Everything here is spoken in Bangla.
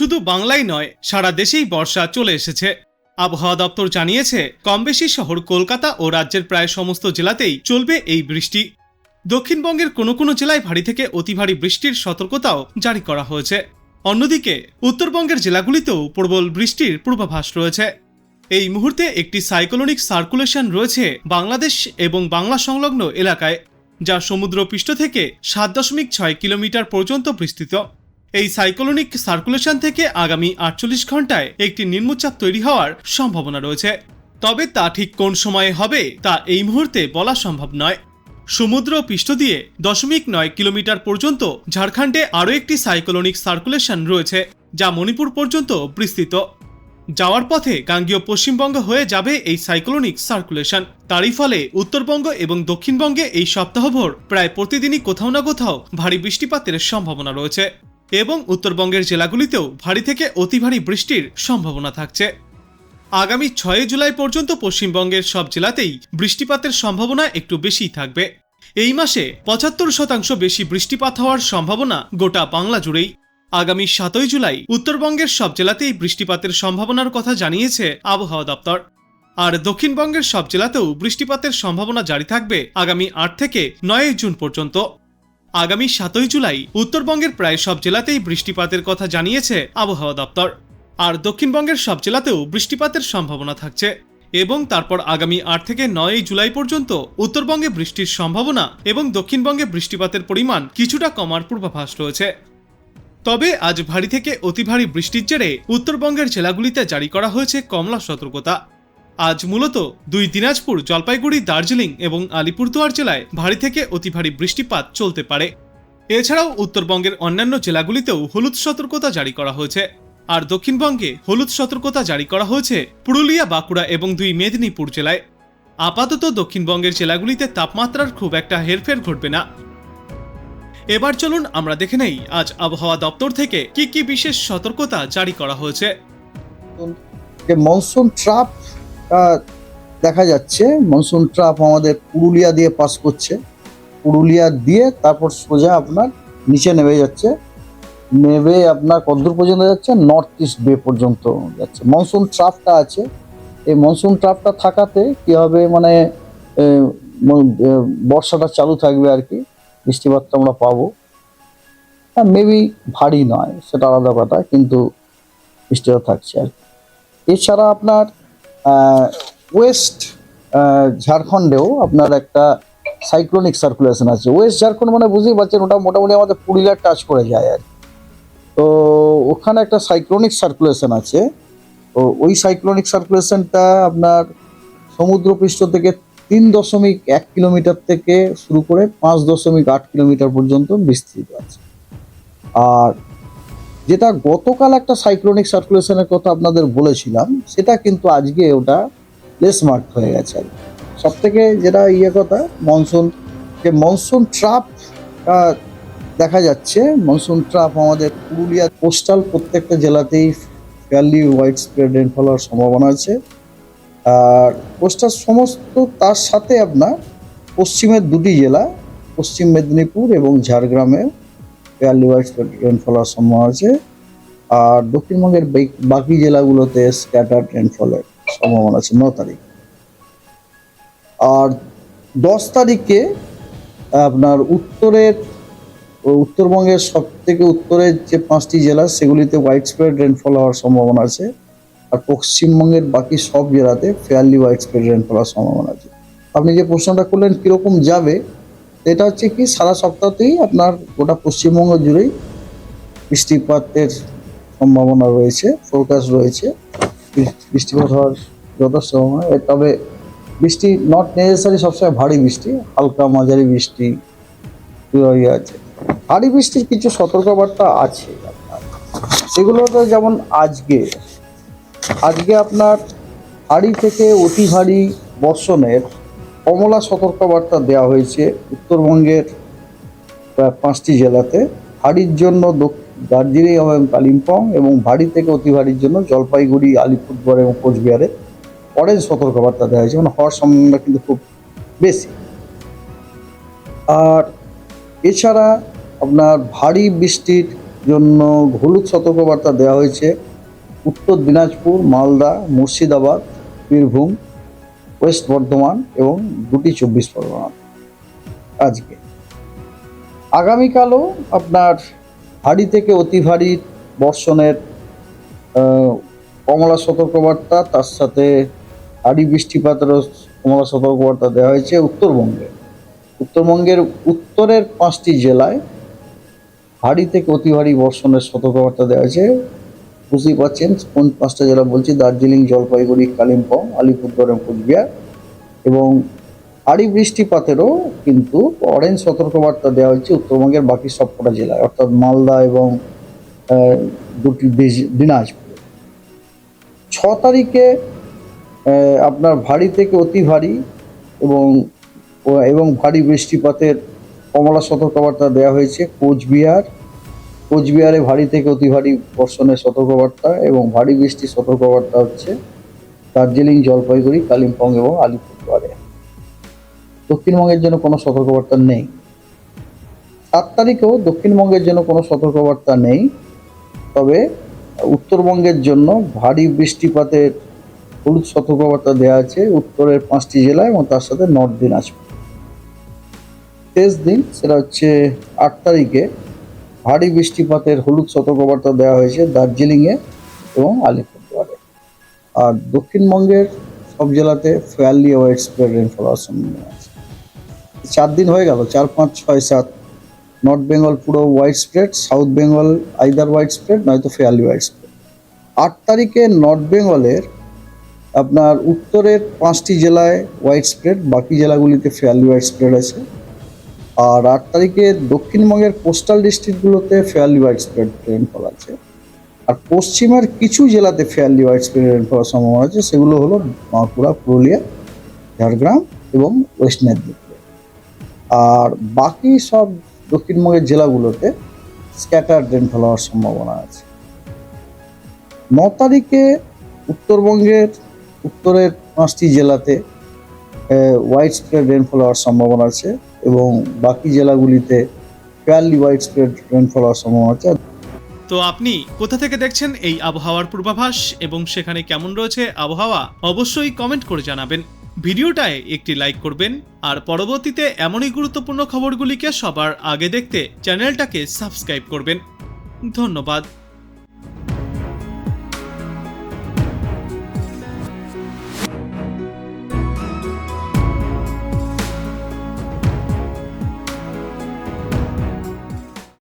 শুধু বাংলায় নয়, সারা দেশেই বর্ষা চলে এসেছে। আবহাওয়া দপ্তর জানিয়েছে, কমবেশি শহর কলকাতা ও রাজ্যের প্রায় সমস্ত জেলাতেই চলবে এই বৃষ্টি। দক্ষিণবঙ্গের কোনো কোনো জেলায় ভারী থেকে অতি ভারী বৃষ্টির সতর্কতাও জারি করা হয়েছে। অন্যদিকে, উত্তরবঙ্গের জেলাগুলিতেও প্রবল বৃষ্টির পূর্বাভাস রয়েছে। এই মুহূর্তে একটি সাইক্লোনিক সার্কুলেশন রয়েছে বাংলাদেশ এবং বাংলা সংলগ্ন এলাকায়, যা সমুদ্রপৃষ্ঠ থেকে সাত দশমিক ছয় কিলোমিটার পর্যন্ত বিস্তৃত। এই সাইক্লোনিক সার্কুলেশন থেকে আগামী আটচল্লিশ ঘন্টায় একটি নিম্নচাপ তৈরি হওয়ার সম্ভাবনা রয়েছে। তবে তা ঠিক কোন সময়ে হবে তা এই মুহূর্তে বলা সম্ভব নয়। সমুদ্র পৃষ্ঠ দিয়ে দশমিক নয় কিলোমিটার পর্যন্ত ঝাড়খণ্ডে আরও একটি সাইক্লোনিক সার্কুলেশন রয়েছে, যা মণিপুর পর্যন্ত বিস্তৃত। যাওয়ার পথে গাঙ্গীয় পশ্চিমবঙ্গ হয়ে যাবে এই সাইক্লোনিক সার্কুলেশন। তারই ফলে উত্তরবঙ্গ এবং দক্ষিণবঙ্গে এই সপ্তাহভর প্রায় প্রতিদিনই কোথাও না কোথাও ভারী বৃষ্টিপাতের সম্ভাবনা রয়েছে। এবং উত্তরবঙ্গের জেলাগুলিতেও ভারী থেকে অতি ভারী বৃষ্টির সম্ভাবনা থাকছে। আগামী ছয় জুলাই পর্যন্ত পশ্চিমবঙ্গের সব জেলাতেই বৃষ্টিপাতের সম্ভাবনা একটু বেশিই থাকবে। এই মাসে পঁচাত্তর শতাংশ বেশি বৃষ্টিপাত হওয়ার সম্ভাবনা গোটা বাংলা জুড়েই। আগামী সাতই জুলাই উত্তরবঙ্গের সব জেলাতেই বৃষ্টিপাতের সম্ভাবনার কথা জানিয়েছে আবহাওয়া দপ্তর। আর দক্ষিণবঙ্গের সব জেলাতেও বৃষ্টিপাতের সম্ভাবনা জারি থাকবে আগামী আট থেকে নয় জুন পর্যন্ত। আগামী সাতই জুলাই উত্তরবঙ্গের প্রায় সব জেলাতেই বৃষ্টিপাতের কথা জানিয়েছে আবহাওয়া দপ্তর। আর দক্ষিণবঙ্গের সব জেলাতেও বৃষ্টিপাতের সম্ভাবনা থাকছে। এবং তারপর আগামী আট থেকে নয়ই জুলাই পর্যন্ত উত্তরবঙ্গে বৃষ্টির সম্ভাবনা এবং দক্ষিণবঙ্গে বৃষ্টিপাতের পরিমাণ কিছুটা কমার পূর্বাভাস রয়েছে। তবে আজ ভারী থেকে অতি ভারী বৃষ্টির জেরে উত্তরবঙ্গের জেলাগুলিতে জারি করা হয়েছে কমলা সতর্কতা। আজ মূলত দুই দিনাজপুর, জলপাইগুড়ি, দার্জিলিং এবং আলিপুরদুয়ার জেলায় ভারী থেকে অতি ভারী বৃষ্টিপাত চলতে পারে। এছাড়াও উত্তরবঙ্গের অন্যান্য জেলাগুলিতেও হলুদ সতর্কতা জারি করা হয়েছে। আর দক্ষিণবঙ্গে হলুদ সতর্কতা জারি করা হয়েছে পুরুলিয়া, বাঁকুড়া এবং দুই মেদিনীপুর জেলায়। আপাতত দক্ষিণবঙ্গের জেলাগুলিতে তাপমাত্রার খুব একটা হেরফের ঘটবে না। এবার চলুন আমরা দেখে নেই আজ আবহাওয়া দপ্তর থেকে কি কি বিশেষ সতর্কতা জারি করা হয়েছে। মনসুন ট্রাপ দেখা যাচ্ছে মনসুন ট্রাপ আমাদের পুরুলিয়া দিয়ে পাস করছে। পুরুলিয়া দিয়ে তারপর সোজা আপনার নিচে নেমে যাচ্ছে। নেমে আপনার কতদূর পর্যন্ত যাচ্ছে নর্থ ইস্ট বে পর্যন্ত যাচ্ছে। মনসুন ট্রাপটা আছে। এই মনসুন ট্রাপটা থাকাতে কি হবে মানে বর্ষাটা চালু থাকবে আর কি। বৃষ্টিপাতটা আমরা পাবো। হ্যাঁ মেবি ভারী নয়, সেটা আলাদা কথা, কিন্তু বৃষ্টিপাত থাকছে আর কি। এছাড়া আপনার ওয়েস্ট ঝাড়খণ্ডেও আপনার একটা সাইক্লোনিক সার্কুলেশন আছে। ওয়েস্ট ঝাড়খণ্ড মানে বুঝতেই পারছেন, ওটা মোটামুটি আমাদের পুরুলিয়ার টাচ করে যায় আর। তো ওখানে একটা সাইক্লোনিক সার্কুলেশন আছে। তো ওই সাইক্লোনিক সার্কুলেশনটা আপনার সমুদ্রপৃষ্ঠ থেকে তিন দশমিক এক কিলোমিটার থেকে শুরু করে পাঁচ দশমিক আট কিলোমিটার পর্যন্ত বিস্তৃত আছে। আর যেটা গতকাল একটা সাইক্লোনিক সার্কুলেশনের কথা আপনাদের বলেছিলাম, সেটা কিন্তু আজকে ওটা লেস মার্ক হয়ে গেছে সব থেকে যেটা ইয়ে কথা মনসুন যে মনসুন ট্রাপ দেখা যাচ্ছে মনসুন ট্রাপ আমাদের পুরুলিয়া কোস্টাল প্রত্যেকটা জেলাতেই ফেয়ারলি হোয়াইট স্প্রেড রেনফল হওয়ার সম্ভাবনা আছে। আর কোস্টাল সমস্ত তার সাথে আপনার পশ্চিমের দুটি জেলা, পশ্চিম মেদিনীপুর এবং ঝাড়গ্রামে ফেয়ারলি হোয়াইট স্প্রেড রেনফল সম্ভাবনা আছে। আর দক্ষিণবঙ্গের বাকি জেলাগুলোতে স্ক্যাটার রেনফলের সম্ভাবনা আছে ন তারিখ। আর দশ তারিখে আপনার উত্তরের উত্তরবঙ্গের সব থেকে উত্তরের যে পাঁচটি জেলা, সেগুলিতে হোয়াইট স্প্রেড রেনফল হওয়ার সম্ভাবনা আছে। আর পশ্চিমবঙ্গের বাকি সব জেলাতে ফেয়ারলি হোয়াইট স্প্রেড রেনফল হওয়ার সম্ভাবনা আছে। আপনি যে প্রশ্নটা করলেন, কীরকম যাবে? এটা হচ্ছে কি, সারা সপ্তাহতেই আপনার গোটা পশ্চিমবঙ্গ জুড়েই বৃষ্টিপাতের সম্ভাবনা রয়েছে ফোরকাস্ট রয়েছে। বৃষ্টিপাত হওয়ার যথেষ্ট সম্ভাবনা তবে বৃষ্টি নট নেসেসারি সবসময় ভারী বৃষ্টি, হালকা মাঝারি বৃষ্টি আছে। ভারী বৃষ্টির কিছু সতর্কবার্তা আছে সেগুলো তো যেমন আজকে আজকে আপনার ভারী থেকে অতি ভারী বর্ষণের কমলা সতর্কবার্তা দেওয়া হয়েছে উত্তরবঙ্গের প্রায় পাঁচটি জেলাতে। ভারীর জন্য দার্জিলিং এবং কালিম্পং এবং ভারী থেকে অতি ভারীর জন্য জলপাইগুড়ি, আলিপুরদুয়ার এবং কোচবিহারে অরেঞ্জ সতর্কবার্তা দেওয়া হয়েছে। মানে হওয়ার সম্ভাবনা কিন্তু খুব বেশি। আর এছাড়া আপনার ভারী বৃষ্টির জন্য হলুদ সতর্কবার্তা দেওয়া হয়েছে। উত্তর দিনাজপুর, মালদা, মুর্শিদাবাদ, বীরভূম ওয়েস্ট বর্ধমান এবং দুটি চব্বিশ পরগনা আজকে। আগামীকালও আপনার ভারী থেকে অতি ভারী বর্ষণের কমলা সতর্কবার্তা, তার সাথে ভারী বৃষ্টিপাতেরও কমলা সতর্কবার্তা দেওয়া হয়েছে উত্তরবঙ্গে। উত্তরবঙ্গের উত্তরের পাঁচটি জেলায় ভারী থেকে অতি ভারী বর্ষণের সতর্কবার্তা দেওয়া হয়েছে। বুঝতেই পারছেন কোন পাঁচটা জেলা বলছি? দার্জিলিং, জলপাইগুড়ি, কালিম্পং, আলিপুরদুয়ার এবং কোচবিহার। এবং ভারী বৃষ্টিপাতেরও কিন্তু অরেঞ্জ সতর্কবার্তা দেওয়া হয়েছে। উত্তরবঙ্গের বাকি সবকটা জেলায়, অর্থাৎ মালদা এবং দুটি দিনাজপুর। ছ তারিখে আপনার ভারী থেকে অতি ভারী এবং এবং ভারী বৃষ্টিপাতের কমলা সতর্কবার্তা দেওয়া হয়েছে। কোচবিহার কোচবিহারে ভারী থেকে অতি ভারী বর্ষণের সতর্কবার্তা এবং ভারী বৃষ্টির সতর্কবার্তা হচ্ছে দার্জিলিং, জলপাইগুড়ি, কালিম্পং এবং আলিপুরদুয়ারে। দক্ষিণবঙ্গের জন্য কোনো সতর্কবার্তা নেই। সাত তারিখেও দক্ষিণবঙ্গের জন্য কোনো সতর্কবার্তা নেই, তবে উত্তরবঙ্গের জন্য ভারী বৃষ্টিপাতের হলুদ সতর্কবার্তা দেওয়া আছে উত্তরের পাঁচটি জেলায় এবং তার সাথে নর্থ দিনাজপুর। শেষ দিন, সেটা হচ্ছে আট তারিখে ভারী বৃষ্টিপাতের হলুদ সতর্কবার্তা দেওয়া হয়েছে দার্জিলিংয়ে এবং আলিপুরদুয়ারে। আর দক্ষিণবঙ্গের সব জেলাতে ফেয়ারলি ওয়াইড স্প্রেড রেনফল সম্ভাবনা আছে। চার দিন হয়ে গেল, চার, পাঁচ, ছয়, সাত। নর্থ বেঙ্গল পুরো wide spread south Bengal either wide spread নয়তো ফেয়ারলি ওয়াইড স্প্রেড আট তারিখে নর্থ বেঙ্গলের আপনার উত্তরের পাঁচটি জেলায় ওয়াইড স্প্রেড বাকি জেলাগুলিতে ফেয়ারলি হোয়াইট স্প্রেড আছে। আর আট তারিখে দক্ষিণবঙ্গের কোস্টাল ডিস্ট্রিক্টগুলোতে ফেয়ারলি ওয়াইড স্প্রেড রেনফল আছে। আর পশ্চিমের কিছু জেলাতে ফেয়ারলি হোয়াইট স্প্রেড রেনফল সম্ভাবনা আছে, সেগুলো হলো বাঁকুড়া, পুরুলিয়া, ঝাড়গ্রাম এবং ওয়েস্ট মেদিনীপুর। আর বাকি সব দক্ষিণবঙ্গের জেলাগুলোতে স্ক্যাটার রেনফল হওয়ার সম্ভাবনা আছে। ন তারিখে উত্তরবঙ্গের, উত্তরের পাঁচটি জেলাতে হোয়াইট স্প্রেড রেনফল হওয়ার সম্ভাবনা আছে এবং বাকি জেলাগুলিতে ফেয়ারলি হোয়াইট স্প্রেড রেনফল হওয়ার সম্ভাবনা আছে। তো আপনি কোথা থেকে দেখছেন এই আবহাওয়ার পূর্বাভাস এবং সেখানে কেমন রয়েছে আবহাওয়া অবশ্যই কমেন্ট করে জানাবেন। ভিডিওটায় একটি লাইক করবেন আর পরবর্তীতে এমনই গুরুত্বপূর্ণ খবরগুলিকে সবার আগে দেখতে চ্যানেলটাকে সাবস্ক্রাইব করবেন। ধন্যবাদ।